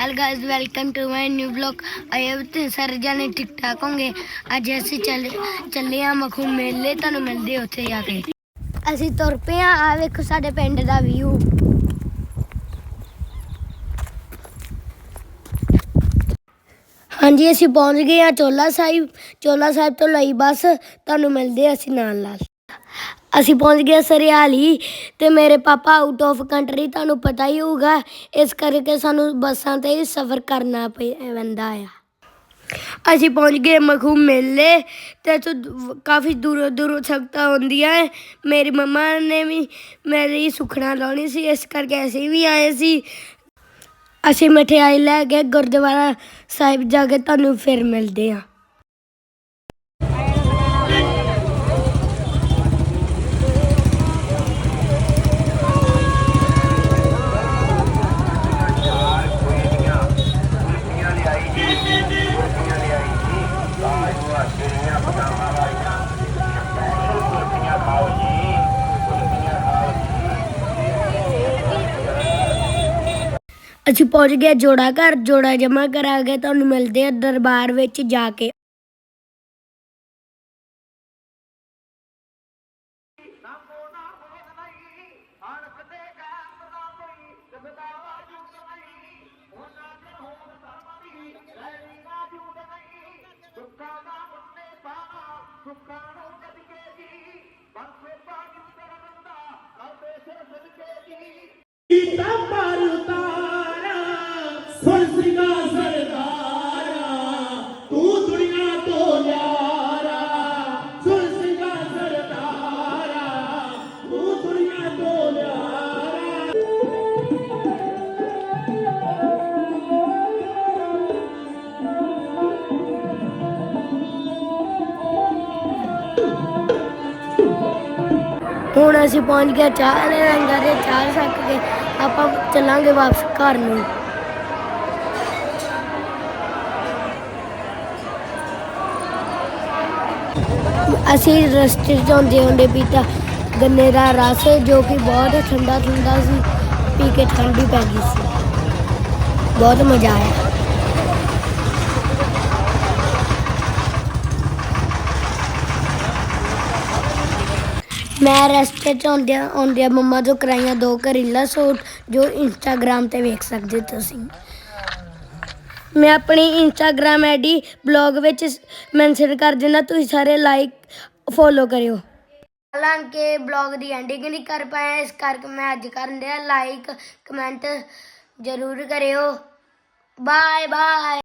Hello guys welcome to my new vlog ਆਏ ਤੇ ਸਾਰੇ ਜਾਣੇ ਠੀਕ ਠਾਕ ਹੋਗੇ ਅੱਜ ਅਸੀਂ ਚੱਲ ਚੱਲੇ ਆ ਮਖੂ ਮੇਲੇ ਤੁਹਾਨੂੰ ਮਿਲਦੇ ਉੱਥੇ ਜਾ ਕੇ ਅਸੀਂ ਤੁਰ ਪਏ ਆ ਆ ਵੇਖੋ ਸਾਡੇ ਪਿੰਡ ਦਾ ਵਿਊ ਹਾਂਜੀ, ਅਸੀਂ ਪਹੁੰਚ ਗਏ ਆ ਚੋਲਾ ਸਾਹਿਬ। ਚੋਲਾ ਸਾਹਿਬ ਤੋਂ ਲਈ ਬੱਸ, ਤੁਹਾਨੂੰ ਮਿਲਦੇ ਅਸੀਂ ਨਾਲ ਨਾਲ। ਅਸੀਂ ਪਹੁੰਚ ਗਏ ਸਰਿਆਲੀ ਤੇ ਮੇਰੇ ਪਾਪਾ ਆਊਟ ਆਫ ਕੰਟਰੀ ਤੁਹਾਨੂੰ ਪਤਾ ਹੀ ਹੋਊਗਾ। ਇਸ ਕਰਕੇ ਸਾਨੂੰ ਬੱਸਾਂ ਤੇ ਹੀ ਸਫ਼ਰ ਕਰਨਾ ਪੈ- ਪੈਂਦਾ ਆ। ਅਸੀਂ ਪਹੁੰਚ ਗਏ ਮਖੂ ਮੇਲੇ, ਤੇ ਇੱਥੋਂ ਦੂ- ਕਾਫੀ ਦੂਰੋਂ ਦੂਰੋਂ ਸੰਗਤਾਂ ਆਉਂਦੀਆਂ ਹੈ ਮੇਰੀ ਮੰਮਾ ਨੇ ਵੀ ਮੇਰੀ ਸੁਖਣਾ ਲਾਉਣੀ ਸੀ, ਇਸ ਕਰਕੇ ਅਸੀਂ ਵੀ ਆਏ ਸੀ। ਅਸੀਂ ਮਠਿਆਈ ਲੈ ਕੇ ਗੁਰਦੁਆਰਾ ਸਾਹਿਬ ਜਾ ਕੇ ਤੁਹਾਨੂੰ ਫਿਰ ਮਿਲਦੇ ਹਾਂ ਅਸੀਂ ਪਹੁੰਚ ਗਏ ਜੋੜਾ ਘਰ, ਜੋੜਾ ਜਮਾ ਕਰਾ ਕੇ ਤੁਹਾਨੂੰ ਮਿਲਦੇ ਆ ਦਰਬਾਰ ਵਿੱਚ ਜਾ ਕੇ। ਹੁਣ ਅਸੀਂ ਪਹੁੰਚ ਗਏ ਚਾਹ ਲੈ ਦੇ ਚਾਹ ਛੱਕ ਕੇ, ਆਪਾਂ ਚੱਲਾਂਗੇ ਵਾਪਸ ਘਰ ਨੂੰ। ਅਸੀਂ ਰਸਤੇ 'ਚ ਆਉਂਦੇ ਹੁੰਦੇ ਪੀਤਾ ਗੰਨੇ ਦਾ ਰਸ, ਜੋ ਕਿ ਬਹੁਤ ਠੰਡਾ ਠੰਡਾ ਸੀ, ਪੀ ਕੇ ਠੰਡੀ ਪੈ ਗਈ ਸੀ। ਬਹੁਤ ਮਜ਼ਾ ਆਇਆ। ਮੈਂ ਰਸਤੇ 'ਚ ਆਉਂਦਿਆਂ ਆਉਂਦਿਆਂ ਮੰਮਾ ਤੋਂ ਕਰਾਈਆਂ ਦੋ ਕਰੀਲਾ ਸੂਟ ਜੋ ਇੰਸਟਾਗ੍ਰam ਤੇ ਵੇਖ ਸਕਦੇ ਹੋ ਤੁਸੀਂ। ਮੈਂ ਆਪਣੀ ਇੰਸਟਾਗ੍ਰam ਆਈਡੀ ਬਲੌਗ ਵਿੱਚ ਮੈਂਸ਼ਨ ਕਰ ਦਿੰਦਾ, ਤੁਸੀਂ ਸਾਰੇ ਲਾਈਕ ਫੋਲੋ ਕਰਿਓ। ਹਾਲਾਂਕਿ ਬਲੌਗ ਦੀ ਐਂਡਿੰਗ ਨਹੀਂ ਕਰ ਪਾਇਆ, ਇਸ ਕਰਕੇ ਮੈਂ ਅੱਜ ਕਰਨ ਦਿਆ ਲਾਈਕ ਕਮੈਂਟ ਜ਼ਰੂਰ ਕਰਿਓ। Bye bye